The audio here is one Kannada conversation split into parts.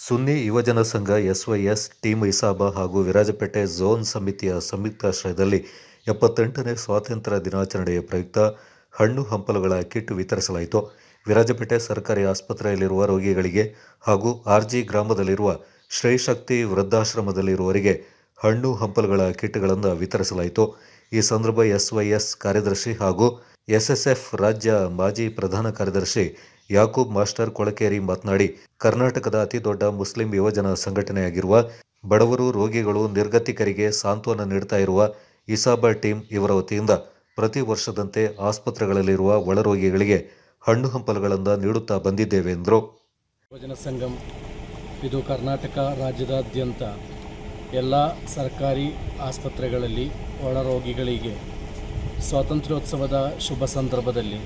ಸುನ್ನಿ ಯುವಜನ ಸಂಘ ಎಸ್ವೈಎಸ್, ಟೀಮ್ ಇಸಾಬ ಹಾಗೂ ವಿರಾಜಪೇಟೆ ಝೋನ್ ಸಮಿತಿಯ ಸಂಯುಕ್ತಾಶ್ರಯದಲ್ಲಿ ಎಪ್ಪತ್ತೆಂಟನೇ ಸ್ವಾತಂತ್ರ್ಯ ದಿನಾಚರಣೆಯ ಪ್ರಯುಕ್ತ ಹಣ್ಣು ಹಂಪಲುಗಳ ಕಿಟ್ ವಿತರಿಸಲಾಯಿತು. ವಿರಾಜಪೇಟೆ ಸರ್ಕಾರಿ ಆಸ್ಪತ್ರೆಯಲ್ಲಿರುವ ರೋಗಿಗಳಿಗೆ ಹಾಗೂ ಆರ್ಜಿ ಗ್ರಾಮದಲ್ಲಿರುವ ಶ್ರೀಶಕ್ತಿ ವೃದ್ಧಾಶ್ರಮದಲ್ಲಿರುವವರಿಗೆ ಹಣ್ಣು ಹಂಪಲುಗಳ ಕಿಟ್ಗಳನ್ನು ವಿತರಿಸಲಾಯಿತು. ಈ ಸಂದರ್ಭ ಎಸ್ವೈಎಸ್ ಕಾರ್ಯದರ್ಶಿ ಹಾಗೂ ಎಸ್ಎಸ್ಎಫ್ ರಾಜ್ಯ ಮಾಜಿ ಪ್ರಧಾನ ಕಾರ್ಯದರ್ಶಿ ಯಾಕೂಬ್ ಮಾಸ್ಟರ್ ಕೊಳಕೇರಿ ಮಾತನಾಡಿ, ಕರ್ನಾಟಕದ ಅತಿದೊಡ್ಡ ಮುಸ್ಲಿಂ ಯುವಜನ ಸಂಘಟನೆಯಾಗಿರುವ ಬಡವರು ರೋಗಿಗಳು ನಿರ್ಗತಿಕರಿಗೆ ಸಾಂತ್ವನ ನೀಡ್ತಾ ಇರುವ ಇಸಾಬಾ ಟೀಮ್ ಇವರ ವತಿಯಿಂದ ಪ್ರತಿ ವರ್ಷದಂತೆ ಆಸ್ಪತ್ರೆಗಳಲ್ಲಿರುವ ಒಳರೋಗಿಗಳಿಗೆ ಹಣ್ಣು ಹಂಪಲುಗಳನ್ನು ನೀಡುತ್ತಾ ಬಂದಿದ್ದೇವೆ ಎಂದರು. ಯುವಜನ ಸಂಘಂ, ಇದು ಕರ್ನಾಟಕ ರಾಜ್ಯದಾದ್ಯಂತ ಎಲ್ಲ ಸರ್ಕಾರಿ ಆಸ್ಪತ್ರೆಗಳಲ್ಲಿ ಒಳರೋಗಿಗಳಿಗೆ ಸ್ವಾತಂತ್ರ್ಯೋತ್ಸವದ ಶುಭ ಸಂದರ್ಭದಲ್ಲಿ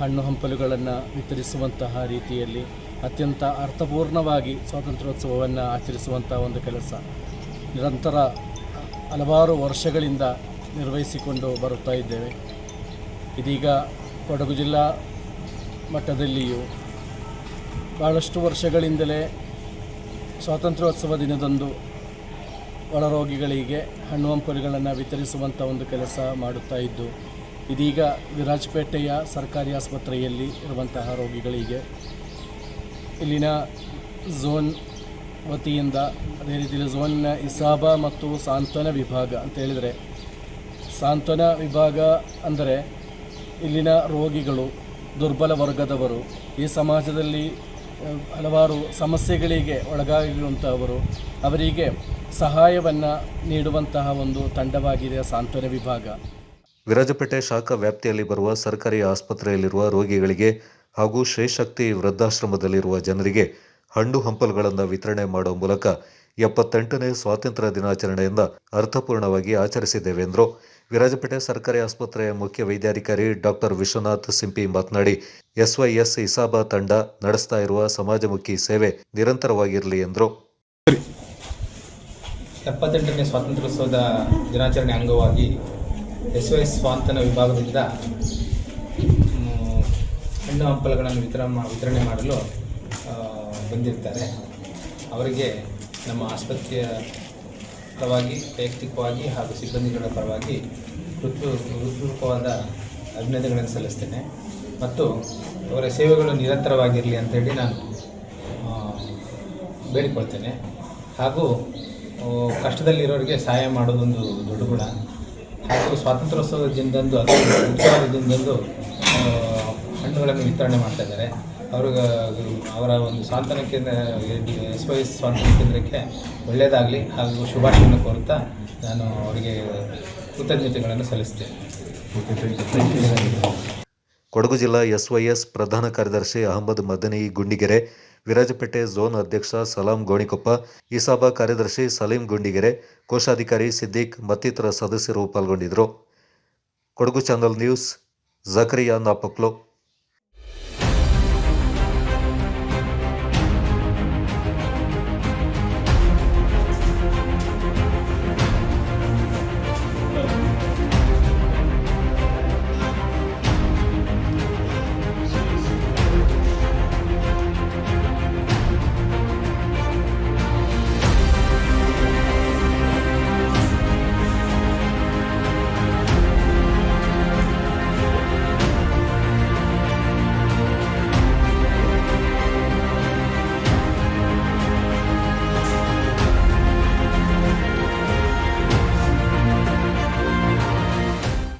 ಹಣ್ಣು ಹಂಪಲುಗಳನ್ನು ವಿತರಿಸುವಂತಹ ರೀತಿಯಲ್ಲಿ ಅತ್ಯಂತ ಅರ್ಥಪೂರ್ಣವಾಗಿ ಸ್ವಾತಂತ್ರ್ಯೋತ್ಸವವನ್ನು ಆಚರಿಸುವಂಥ ಒಂದು ಕೆಲಸ. ನಿರಂತರ ಹಲವಾರು ವರ್ಷಗಳಿಂದ ನಿರ್ವಹಿಸಿಕೊಂಡು ಬರುತ್ತಾ ಇದ್ದೇವೆ. ಇದೀಗ ಕೊಡಗು ಜಿಲ್ಲಾ ಮಟ್ಟದಲ್ಲಿಯೂ ಭಾಳಷ್ಟು ವರ್ಷಗಳಿಂದಲೇ ಸ್ವಾತಂತ್ರ್ಯೋತ್ಸವ ದಿನದಂದು ಒಳರೋಗಿಗಳಿಗೆ ಹಣ್ಣು ಹಂಪಲುಗಳನ್ನು ವಿತರಿಸುವಂಥ ಒಂದು ಕೆಲಸ ಮಾಡುತ್ತಾ ಇದ್ದು ಇದೀಗ ವಿರಾಜಪೇಟೆಯ ಸರ್ಕಾರಿ ಆಸ್ಪತ್ರೆಯಲ್ಲಿ ಇರುವಂತಹ ರೋಗಿಗಳಿಗೆ ಇಲ್ಲಿನ ಝೋನ್ ವತಿಯಿಂದ, ಅದೇ ರೀತಿಯಲ್ಲಿ ಝೋನ್ನ ಇಸಾಬಾ ಮತ್ತು ಸಾಂತ್ವನ ವಿಭಾಗ ಅಂತ ಹೇಳಿದರೆ, ಸಾಂತ್ವನ ವಿಭಾಗ ಅಂದರೆ ಇಲ್ಲಿನ ರೋಗಿಗಳು, ದುರ್ಬಲ ವರ್ಗದವರು, ಈ ಸಮಾಜದಲ್ಲಿ ಹಲವಾರು ಸಮಸ್ಯೆಗಳಿಗೆ ಒಳಗಾಗಿರುವಂಥವರು ಅವರಿಗೆ ಸಹಾಯವನ್ನು ನೀಡುವಂತಹ ಒಂದು ತಂಡವಾಗಿದೆ ಸಾಂತ್ವನ ವಿಭಾಗ. ವಿರಾಜಪೇಟೆ ಶಾಖಾ ವ್ಯಾಪ್ತಿಯಲ್ಲಿ ಬರುವ ಸರ್ಕಾರಿ ಆಸ್ಪತ್ರೆಯಲ್ಲಿರುವ ರೋಗಿಗಳಿಗೆ ಹಾಗೂ ಶ್ರೀಶಕ್ತಿ ವೃದ್ಧಾಶ್ರಮದಲ್ಲಿರುವ ಜನರಿಗೆ ಹಣ್ಣು ಹಂಪಲುಗಳನ್ನು ವಿತರಣೆ ಮಾಡುವ ಮೂಲಕ ಎಪ್ಪತ್ತೆಂಟನೇ ಸ್ವಾತಂತ್ರ್ಯ ದಿನಾಚರಣೆಯಿಂದ ಅರ್ಥಪೂರ್ಣವಾಗಿ ಆಚರಿಸಿದ್ದೇವೆ ಎಂದರು. ವಿರಾಜಪೇಟೆ ಸರ್ಕಾರಿ ಆಸ್ಪತ್ರೆಯ ಮುಖ್ಯ ವೈದ್ಯಾಧಿಕಾರಿ ಡಾಕ್ಟರ್ ವಿಶ್ವನಾಥ್ ಸಿಂಪಿ ಮಾತನಾಡಿ, ಎಸ್ವೈಎಸ್ ಇಸಾಬಾ ತಂಡ ನಡೆಸ್ತಾ ಇರುವ ಸಮಾಜಮುಖಿ ಸೇವೆ ನಿರಂತರವಾಗಿರಲಿ ಎಂದರು. ಎಪ್ಪತ್ತೆಂಟನೇ ಸ್ವಾತಂತ್ರ್ಯೋತ್ಸವದ ದಿನಾಚರಣೆ ಅಂಗವಾಗಿ ಎಸ್ ವೈ ಸ್ವಾಂತನ ವಿಭಾಗದಿಂದ ಹಣ್ಣು ಹಂಪಲುಗಳನ್ನು ವಿತರ ವಿತರಣೆ ಮಾಡಲು ಬಂದಿರ್ತಾರೆ. ಅವರಿಗೆ ನಮ್ಮ ಆಸ್ಪತ್ರೆಯ ಪರವಾಗಿ, ವೈಯಕ್ತಿಕವಾಗಿ ಹಾಗೂ ಸಿಬ್ಬಂದಿಗಳ ಪರವಾಗಿ ಹೃತ್ಪೂ ಹೃತ್ಪೂರ್ವಕವಾದ ಅಭಿನಂದನೆಗಳನ್ನು ಸಲ್ಲಿಸ್ತೇನೆ. ಮತ್ತು ಅವರ ಸೇವೆಗಳು ನಿರಂತರವಾಗಿರಲಿ ಅಂತೇಳಿ ನಾನು ಬೇಡಿಕೊಳ್ತೇನೆ. ಹಾಗೂ ಕಷ್ಟದಲ್ಲಿರೋರಿಗೆ ಸಹಾಯ ಮಾಡೋದೊಂದು ದೊಡ್ಡ ಗುಣ. ಹಾಗೂ ಸ್ವಾತಂತ್ರ್ಯೋತ್ಸವದ ದಿನದಂದು ಉತ್ಸವದ ದಿನದಂದು ಹಣ್ಣುಗಳನ್ನು ವಿತರಣೆ ಮಾಡ್ತಾ ಇದ್ದಾರೆ. ಅವ್ರಿಗೆ ಅವರ ಒಂದು ಸಾಂತ್ವನ ಕೇಂದ್ರ ಎಸ್, ವೈ, ಎಸ್ ಸಾಂತ್ವನ ಕೇಂದ್ರಕ್ಕೆ ಒಳ್ಳೆಯದಾಗಲಿ ಹಾಗೂ ಶುಭಾಶಯವನ್ನು ಕೋರುತ್ತಾ ನಾನು ಅವರಿಗೆ ಕೃತಜ್ಞತೆಗಳನ್ನು ಸಲ್ಲಿಸ್ತೇನೆ ಕೊಡಗು ಜಿಲ್ಲಾ ಎಸ್ವೈಎಸ್ ಪ್ರಧಾನ ಕಾರ್ಯದರ್ಶಿ ಅಹಮದ್ ಮದನಿ ಗುಂಡಿಗೆರೆ, ವಿರಾಜಪೇಟೆ ಝೋನ್ ಅಧ್ಯಕ್ಷ ಸಲಾಂ ಗೋಣಿಕೊಪ್ಪ, ಇಸಾಬಾ ಕಾರ್ಯದರ್ಶಿ ಸಲೀಂ ಗುಂಡಿಗೆರೆ, ಕೋಶಾಧಿಕಾರಿ ಸಿದ್ದಿಕ್ ಮತ್ತಿತರ ಸದಸ್ಯರು ಪಾಲ್ಗೊಂಡಿದ್ದರು. Kodagu channel news, Zakariya Napoklu.